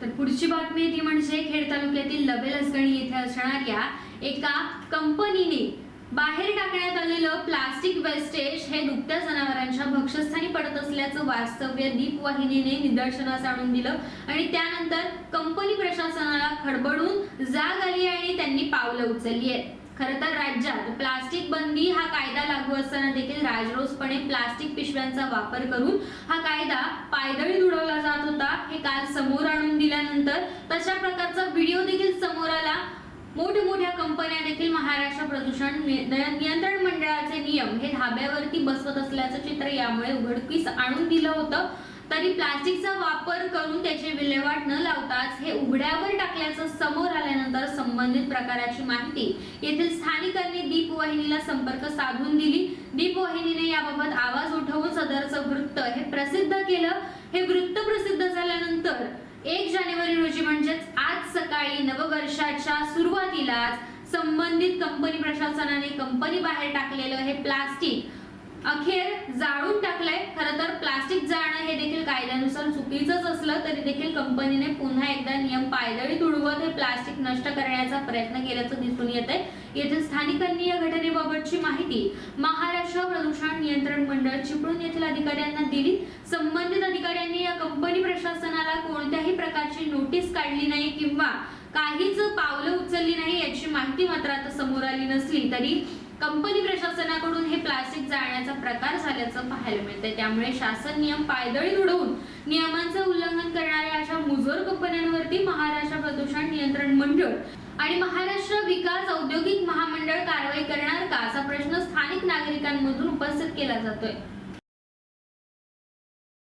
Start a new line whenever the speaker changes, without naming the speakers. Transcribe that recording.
तर पुढची बातमी ती म्हणजे खेड तालुक्यातील लबेलसगणी येथे असणाऱ्या एका कंपनीने बाहेर टाकण्यात आलेलं प्लास्टिक वेस्टेज हे दुभत्या जनावरांच्या भक्षस्थानी पडत असल्याचं वास्तव्य दीप वाहिनीने निदर्शनास आणून दिलं आणि त्यानंतर कंपनी प्रशासनाला खडबडून जाग आली आणि त्यांनी पावलं उचलली आहेत. खरं तर राज्यात प्लास्टिक बंदी हा कायदा लागू असताना देखील राजरोसपणे प्लास्टिक पिशव्यांचा वापर करून हा कायदा पायदळी उडवला जात होता हे काल समोर आणून दिल्यानंतर तशा प्रकारचा व्हिडिओ देखील समोर आला. मोठ्या मोठ्या कंपन्या देखील महाराष्ट्र प्रदूषण नियंत्रण मंडळाचे नियम हे धाब्यावरती बसवत असल्याचं चित्र यामुळे उघडकीस आणून दिलं होतं. तरी प्लास्टिकचा वापर करून त्याची विल्हेवाट न लावताच हे उघड्यावर टाकल्याचं समोर आलं. संबंधित प्रकाराची माहिती. येथील स्थानिकांनी दीप वाहिनीला संपर्क साधून दिली. दीप वाहिनीने याबाबत आवाज उठवून सदरचं वृत्त हे प्रसिद्ध केलं. हे वृत्त प्रसिद्ध झाल्यानंतर एक जानेवारी रोजी म्हणजेच आज सकाळी नववर्षाच्या सुरुवातीलाच संबंधित कंपनी प्रशासनाने कंपनी बाहेर टाकलेलं हे प्लास्टिक अखेर जाळून टाकलंय. खरं तर प्लास्टिक जाळणं हे देखील कायद्यानुसार चुकीचंच असलं तरी देखील कंपनीने पुन्हा एकदा नियम पायदळी तुडवत हे प्लास्टिक नष्ट करण्याचा प्रयत्न केल्याचं दिसून येत आहे येथील स्थानिकांनी या घटनेबाबतची माहिती महाराष्ट्र प्रदूषण नियंत्रण मंडळ चिपळूण येथील अधिकाऱ्यांना दिली. संबंधित अधिकाऱ्यांनी या कंपनी प्रशासनाला कोणत्याही प्रकारची नोटीस काढली नाही किंवा काहीच पावलं उचलली नाही याची माहिती मात्र आता समोर आली नसली तरी कंपनी प्रशासनाकडून हे प्लास्टिक जाळण्याचा प्रकार झाल्याचं पाहायला मिळतंय. त्यामुळे शासन नियम पायदळी उडवून नियमांचं उल्लंघन करणाऱ्या अशा मुजोर कंपन्यांवरती महाराष्ट्र प्रदूषण नियंत्रण मंडळ आणि महाराष्ट्र विकास औद्योगिक महामंडळ कारवाई करणार का असा प्रश्न स्थानिक नागरिकांमधून उपस्थित केला जातोय.